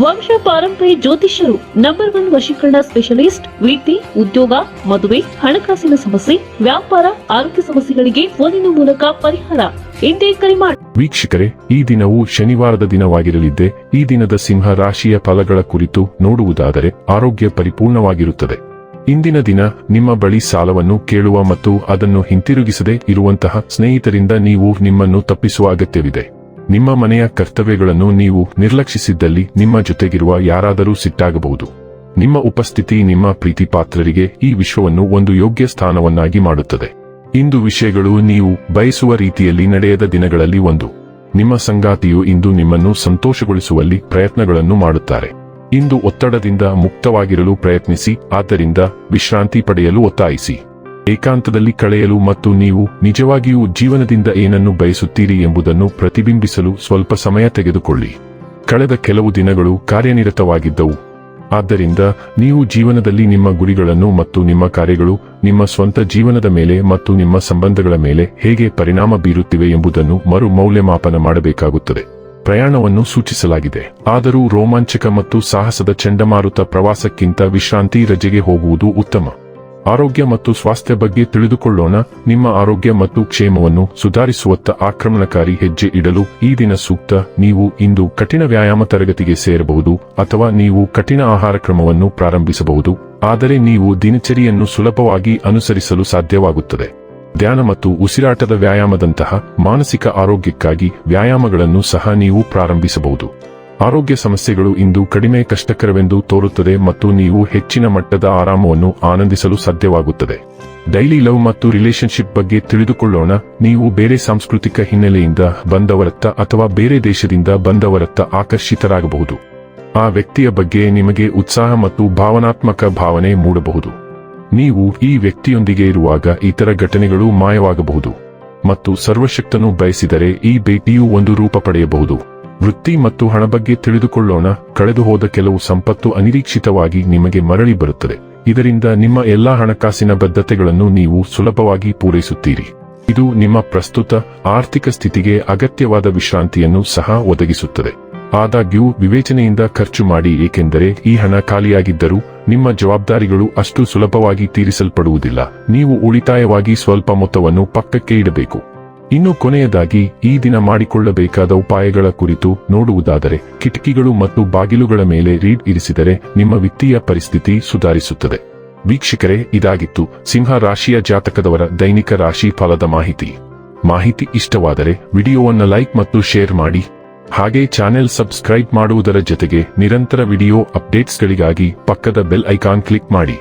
ವಂಶ ಪಾರಂಪರ್ಯ ಜ್ಯೋತಿಷ್ಯರು ನಂಬರ್ ಒನ್ ವಶೀಕರಣ ಸ್ಪೆಷಲಿಸ್ಟ್ ವೃತ್ತಿ ಉದ್ಯೋಗ, ಮದುವೆ, ಹಣಕಾಸಿನ ಸಮಸ್ಯೆ, ವ್ಯಾಪಾರ, ಆರೋಗ್ಯ ಸಮಸ್ಯೆಗಳಿಗೆ ಫೋನಿನ ಮೂಲಕ ಪರಿಹಾರ. ಎಂದೇ ಕರೆ ಮಾಡಿ ವೀಕ್ಷಕರೇ, ಈ ದಿನವು ಶನಿವಾರದ ದಿನವಾಗಿರಲಿದ್ದೆ, ಈ ದಿನದ ಸಿಂಹ ರಾಶಿಯ ಫಲಗಳ ಕುರಿತು ನೋಡುವುದಾದರೆ ಆರೋಗ್ಯ ಪರಿಪೂರ್ಣವಾಗಿರುತ್ತದೆ. ಇಂದಿನ ದಿನ ನಿಮ್ಮ ಬಳಿ ಸಾಲವನ್ನು ಕೇಳುವ ಮತ್ತು ಅದನ್ನು ಹಿಂತಿರುಗಿಸದೆ ಇರುವಂತಹ ಸ್ನೇಹಿತರಿಂದ ನೀವು ನಿಮ್ಮನ್ನು ತಪ್ಪಿಸುವ ಅಗತ್ಯವಿದೆ. ನಿಮ್ಮ ಮನೆಯ ಕರ್ತವ್ಯಗಳನ್ನು ನೀವು ನಿರ್ಲಕ್ಷಿಸಿದ್ದಲ್ಲಿ ನಿಮ್ಮ ಜೊತೆಗಿರುವ ಯಾರಾದರೂ ಸಿಟ್ಟಾಗಬಹುದು. ನಿಮ್ಮ ಉಪಸ್ಥಿತಿ ನಿಮ್ಮ ಪ್ರೀತಿ ಪಾತ್ರರಿಗೆ ಈ ವಿಶ್ವವನ್ನು ಒಂದು ಯೋಗ್ಯ ಸ್ಥಾನವನ್ನಾಗಿ ಮಾಡುತ್ತದೆ. ಇಂದು ವಿಷಯಗಳು ನೀವು ಬಯಸುವ ರೀತಿಯಲ್ಲಿ ನಡೆಯದ ದಿನಗಳಲ್ಲಿ ಒಂದು. ನಿಮ್ಮ ಸಂಗಾತಿಯು ಇಂದು ನಿಮ್ಮನ್ನು ಸಂತೋಷಗೊಳಿಸುವಲ್ಲಿ ಪ್ರಯತ್ನಗಳನ್ನು ಮಾಡುತ್ತಾರೆ. ಇಂದು ಒತ್ತಡದಿಂದ ಮುಕ್ತವಾಗಿರಲು ಪ್ರಯತ್ನಿಸಿ, ಆದ್ದರಿಂದ ವಿಶ್ರಾಂತಿ ಪಡೆಯಲು ಒತ್ತಾಯಿಸಿ. ಏಕಾಂತದಲ್ಲಿ ಕಳೆಯಲು ಮತ್ತು ನೀವು ನಿಜವಾಗಿಯೂ ಜೀವನದಿಂದ ಏನನ್ನು ಬಯಸುತ್ತೀರಿ ಎಂಬುದನ್ನು ಪ್ರತಿಬಿಂಬಿಸಲು ಸ್ವಲ್ಪ ಸಮಯ ತೆಗೆದುಕೊಳ್ಳಿ. ಕಳೆದ ಕೆಲವು ದಿನಗಳು ಕಾರ್ಯನಿರತವಾಗಿದ್ದವು. ಆದ್ದರಿಂದ ನೀವು ಜೀವನದಲ್ಲಿ ನಿಮ್ಮ ಗುರಿಗಳನ್ನು ಮತ್ತು ನಿಮ್ಮ ಕಾರ್ಯಗಳು ನಿಮ್ಮ ಸ್ವಂತ ಜೀವನದ ಮೇಲೆ ಮತ್ತು ನಿಮ್ಮ ಸಂಬಂಧಗಳ ಮೇಲೆ ಹೇಗೆ ಪರಿಣಾಮ ಬೀರುತ್ತಿವೆ ಎಂಬುದನ್ನು ಮರು ಮೌಲ್ಯಮಾಪನ ಮಾಡಬೇಕಾಗುತ್ತದೆ. ಪ್ರಯಾಣವನ್ನು ಸೂಚಿಸಲಾಗಿದೆ. ಆದರೂ ರೋಮಾಂಚಕ ಮತ್ತು ಸಾಹಸದ ಚಂಡಮಾರುತ ಪ್ರವಾಸಕ್ಕಿಂತ ವಿಶ್ರಾಂತಿ ರಜೆಗೆ ಹೋಗುವುದು ಉತ್ತಮ. ಆರೋಗ್ಯ ಮತ್ತು ಸ್ವಾಸ್ಥ್ಯ ಬಗ್ಗೆ ತಿಳಿದುಕೊಳ್ಳೋಣ. ನಿಮ್ಮ ಆರೋಗ್ಯ ಮತ್ತು ಕ್ಷೇಮವನ್ನು ಸುಧಾರಿಸುವತ್ತ ಆಕ್ರಮಣಕಾರಿ ಹೆಜ್ಜೆ ಇಡಲು ಈ ದಿನ ಸೂಕ್ತ. ನೀವು ಇಂದು ಕಠಿಣ ವ್ಯಾಯಾಮ ತರಗತಿಗೆ ಸೇರಬಹುದು ಅಥವಾ ನೀವು ಕಠಿಣ ಆಹಾರ ಕ್ರಮವನ್ನು ಪ್ರಾರಂಭಿಸಬಹುದು. ಆದರೆ ನೀವು ದಿನಚರಿಯನ್ನು ಸುಲಭವಾಗಿ ಅನುಸರಿಸಲು ಸಾಧ್ಯವಾಗುತ್ತದೆ. ಧ್ಯಾನ ಮತ್ತು ಉಸಿರಾಟದ ವ್ಯಾಯಾಮದಂತಹ ಮಾನಸಿಕ ಆರೋಗ್ಯಕ್ಕಾಗಿ ವ್ಯಾಯಾಮಗಳನ್ನು ಸಹ ನೀವು ಪ್ರಾರಂಭಿಸಬಹುದು. ಆರೋಗ್ಯ ಸಮಸ್ಯೆಗಳು ಇಂದು ಕಡಿಮೆ ಕಷ್ಟಕರವೆಂದು ತೋರುತ್ತದೆ ಮತ್ತು ನೀವು ಹೆಚ್ಚಿನ ಮಟ್ಟದ ಆರಾಮವನ್ನು ಆನಂದಿಸಲು ಸಾಧ್ಯವಾಗುತ್ತದೆ. ಡೈಲಿ ಲವ್ ಮತ್ತು ರಿಲೇಶನ್ಶಿಪ್ ಬಗ್ಗೆ ತಿಳಿದುಕೊಳ್ಳೋಣ. ನೀವು ಬೇರೆ ಸಾಂಸ್ಕೃತಿಕ ಹಿನ್ನೆಲೆಯಿಂದ ಬಂದವರತ್ತ ಅಥವಾ ಬೇರೆ ದೇಶದಿಂದ ಬಂದವರತ್ತ ಆಕರ್ಷಿತರಾಗಬಹುದು. ಆ ವ್ಯಕ್ತಿಯ ಬಗ್ಗೆ ನಿಮಗೆ ಉತ್ಸಾಹ ಮತ್ತು ಭಾವನಾತ್ಮಕ ಭಾವನೆ ಮೂಡಬಹುದು. ನೀವು ಈ ವ್ಯಕ್ತಿಯೊಂದಿಗೆ ಇರುವಾಗ ಇತರ ಘಟನೆಗಳು ಮಾಯವಾಗಬಹುದು. ಮತ್ತು ಸರ್ವಶಕ್ತನು ಬಯಸಿದರೆ ಈ ಭೇಟಿಯು ಒಂದು ರೂಪ ಪಡೆಯಬಹುದು. ವೃತ್ತಿ ಮತ್ತು ಹಣ ಬಗ್ಗೆ ತಿಳಿದುಕೊಳ್ಳೋಣ. ಕಳೆದುಹೋದ ಕೆಲವು ಸಂಪತ್ತು ಅನಿರೀಕ್ಷಿತವಾಗಿ ನಿಮಗೆ ಮರಳಿ ಬರುತ್ತದೆ. ಇದರಿಂದ ನಿಮ್ಮ ಎಲ್ಲಾ ಹಣಕಾಸಿನ ಬದ್ಧತೆಗಳನ್ನು ನೀವು ಸುಲಭವಾಗಿ ಪೂರೈಸುತ್ತೀರಿ. ಇದು ನಿಮ್ಮ ಪ್ರಸ್ತುತ ಆರ್ಥಿಕ ಸ್ಥಿತಿಗೆ ಅಗತ್ಯವಾದ ವಿಶ್ರಾಂತಿಯನ್ನು ಸಹ ಒದಗಿಸುತ್ತದೆ. ಆದಾಗ್ಯೂ, ವಿವೇಚನೆಯಿಂದ ಖರ್ಚು ಮಾಡಿ, ಏಕೆಂದರೆ ಈ ಹಣ ಖಾಲಿಯಾಗಿದ್ದರೂ ನಿಮ್ಮ ಜವಾಬ್ದಾರಿಗಳು ಅಷ್ಟು ಸುಲಭವಾಗಿ ತೀರಿಸಲ್ಪಡುವುದಿಲ್ಲ. ನೀವು ಉಳಿತಾಯವಾಗಿ ಸ್ವಲ್ಪ ಮೊತ್ತವನ್ನು ಪಕ್ಕಕ್ಕೆ ಇಡಬೇಕು. ಇನ್ನು ಕೊನೆಯದಾಗಿ ಈ ದಿನ ಮಾಡಿಕೊಳ್ಳಬೇಕಾದ ಉಪಾಯಗಳ ಕುರಿತು ನೋಡುವುದಾದರೆ, ಕಿಟಕಿಗಳು ಮತ್ತು ಬಾಗಿಲುಗಳ ಮೇಲೆ ರೀಡ್ ಇರಿಸಿದರೆ ನಿಮ್ಮ ವಿತ್ತೀಯ ಪರಿಸ್ಥಿತಿ ಸುಧಾರಿಸುತ್ತದೆ. ವೀಕ್ಷಕರೇ, ಇದಾಗಿತ್ತು ಸಿಂಹ ರಾಶಿಯ ಜಾತಕದವರ ದೈನಿಕ ರಾಶಿ ಫಲದ ಮಾಹಿತಿ. ಮಾಹಿತಿ ಇಷ್ಟವಾದರೆ ವಿಡಿಯೋವನ್ನು ಲೈಕ್ ಮತ್ತು ಶೇರ್ ಮಾಡಿ. ಹಾಗೆ ಚಾನೆಲ್ ಸಬ್ಸ್ಕ್ರೈಬ್ ಮಾಡುವುದರ ಜೊತೆಗೆ ನಿರಂತರ ವಿಡಿಯೋ ಅಪ್ಡೇಟ್ಸ್ಗಳಿಗಾಗಿ ಪಕ್ಕದ ಬೆಲ್ ಐಕಾನ್ ಕ್ಲಿಕ್ ಮಾಡಿ.